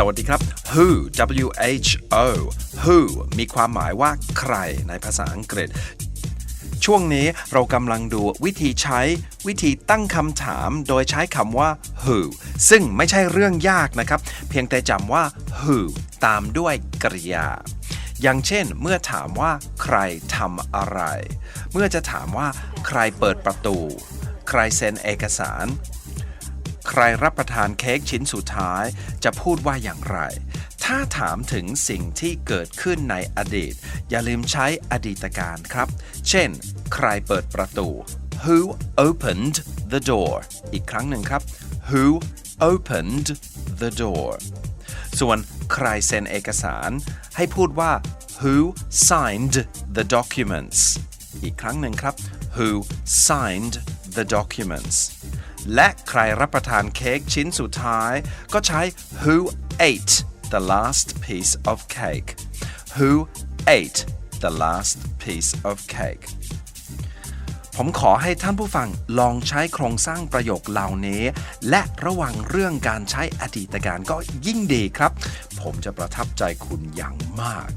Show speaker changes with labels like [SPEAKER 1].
[SPEAKER 1] สวัสดีครับ who w h o who มีความหมายว่าใครในภาษาอังกฤษ ช่วงนี้เรากำลังดูวิธีใช้วิธีตั้งคำถามโดยใช้คำว่า who ซึ่งไม่ใช่เรื่องยากนะครับ เพียงแต่จำว่า who ตามด้วยกริยา อย่างเช่น เมื่อถามว่า ใครทำอะไร เมื่อจะถามว่า ใครเปิดประตู ใครเซ็นเอกสาร รรับประทานเค้กชิ้นสุดท้าย จะพูดว่าอย่างไร ถ้าถามถึงสิ่งที่เกิดขึ้นในอดีต อย่าลืมใช้อดีตการครับ เช่น ใครเปิดประตู Who opened the door อีกครั้งหนึ่งครับ Who opened the door ส่วนใครเซ็นเอกสาร ให้พูดว่า Who signed the documents อีกครั้งหนึ่งครับ Who signed the documents และใครรับประทานเค้กชิ้นสุดท้าย ก็ใช้ Who ate the last piece of cake Who ate the last piece of cake ผมขอให้ท่านผู้ฟังลองใช้โครงสร้างประโยคเหล่านี้ และระวังเรื่องการใช้อดีตการก็ยิ่งดีครับ ผมจะประทับใจคุณอย่างมาก